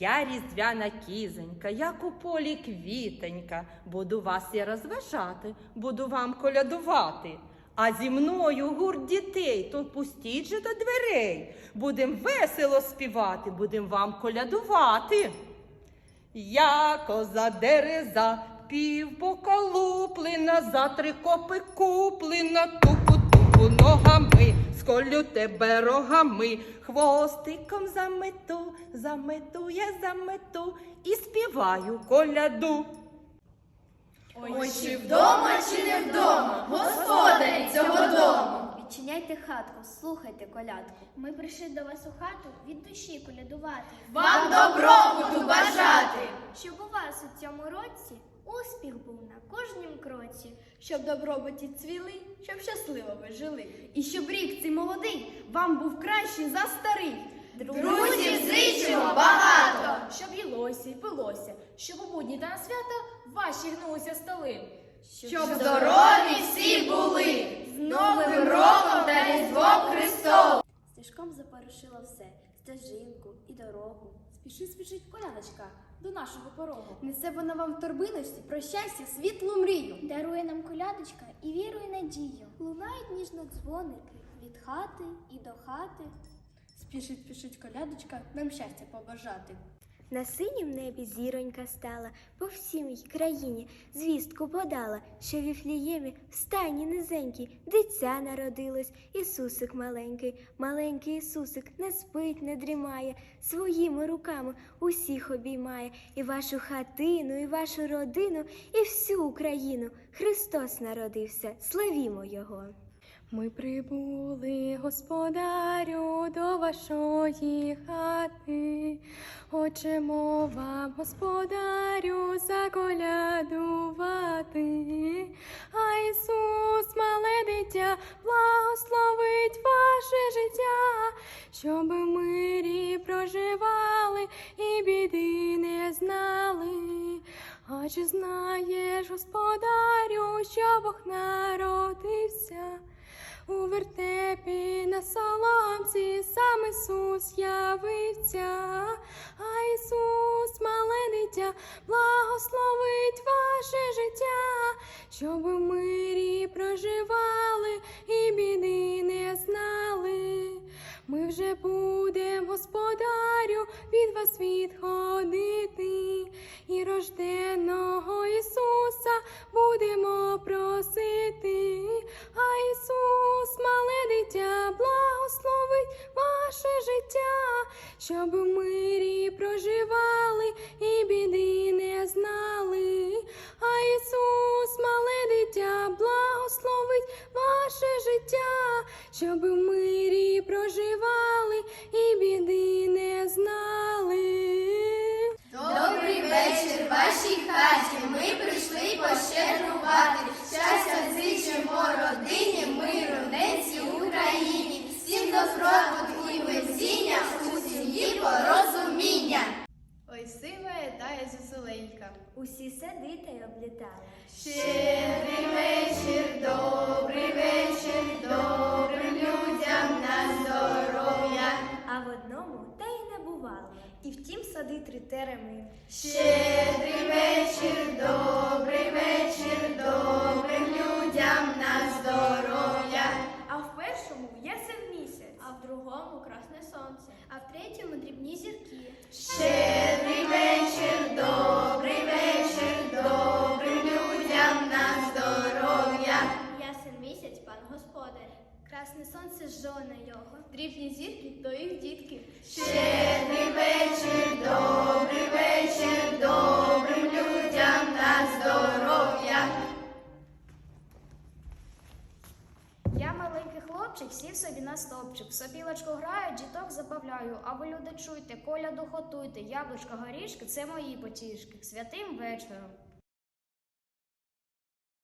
Я різдвяна кізонька, як у полі квітонька. Буду вас я розважати, буду вам колядувати. А зі мною гурт дітей, то пустіть же до дверей. Будем весело співати, будем вам колядувати. Я коза дереза, пів поколуплена, за три копи куплена, тупу тупу ногами, сколю тебе рогами, хвостиком замету, замету я замету і співаю коляду. Ой, чи вдома, чи не вдома, господарі цього дому. Відчиняйте хатку, слухайте колядку. Ми прийшли до вас у хату від душі колядувати. Вам добробуту бажати. Щоб у вас у цьому році успіх був на кожнім кроці. Щоб добробуті цвіли, щоб щасливо ви жили. І щоб рік цей молодий вам був кращий за старий. Друзів зичимо багато. Щоб їлося і пилося, щоб у будні та на свята ваші гнулися столи. Щоб здорові всі були. З Новим роком та Різдвом Христовим. Стежком запорушило все, стежинку і дорогу. Спіши, спішить колядочка до нашого порогу. Несе вона вам в торбиночці про щастя, світлу мрію. Дарує нам колядочка і віру, і надію. Лунають ніжно дзвоники від хати і до хати. Спішить, спішить колядочка, нам щастя побажати. На синім небі зіронька стала, по всім країні звістку подала, що в Віфліємі в стайні низенькій дитя народилось, Ісусик маленький, маленький Ісусик не спить, не дрімає, своїми руками усіх обіймає, і вашу хатину, і вашу родину, і всю Україну. Христос народився, славімо Його! Ми прибули, господарю, до вашої хати. Хочемо вам, господарю, заколядувати. А Ісус, мале дитя, благословить ваше життя, щоб в мирі проживали і біди не знали. А чи знаєш, господарю, що Бог народився? У вертепі на соломці сам Ісус явився, а Ісус, мале дитя, благословить ваше життя, щоб в мирі проживали і біди не знали. Ми вже будем, господарю, від вас відходити, і рожденого щоб в мирі проживали і біди не знали. А Ісус, мале дитя, благословить ваше життя, щоб в мирі проживали і біди не знали. Добрий вечір вашій хаті. Ми прийшли пощедрувати. Щастя зичимо родині, миру, ненці Україні. Всім добробуту і везіння, у сім'ї порозуміння. Ой, сиве тая зеселенька. Усі сади та й облітали. Щедрий вечір, добрий вечір, добрим людям на здоров'я. А в одному та й не бувало. І втім сади три тереми. Щедрий вечір, добрий вечір, добрим людям на здоров'я. А в першому ясен місяць, а в другому красне сонце, а в третьому дрібні зірки. Щедрий Красне сонце жоне його. Дрібні зірки то їх дітки. Щедрий вечір, добрий вечір, добрим людям на здоров'я. Я маленький хлопчик сів собі на стовпчик. В сопілочку граю, діток забавляю. А ви, люди, чуйте, коляду готуйте. Яблучка, горішки це мої потішки. Святим вечором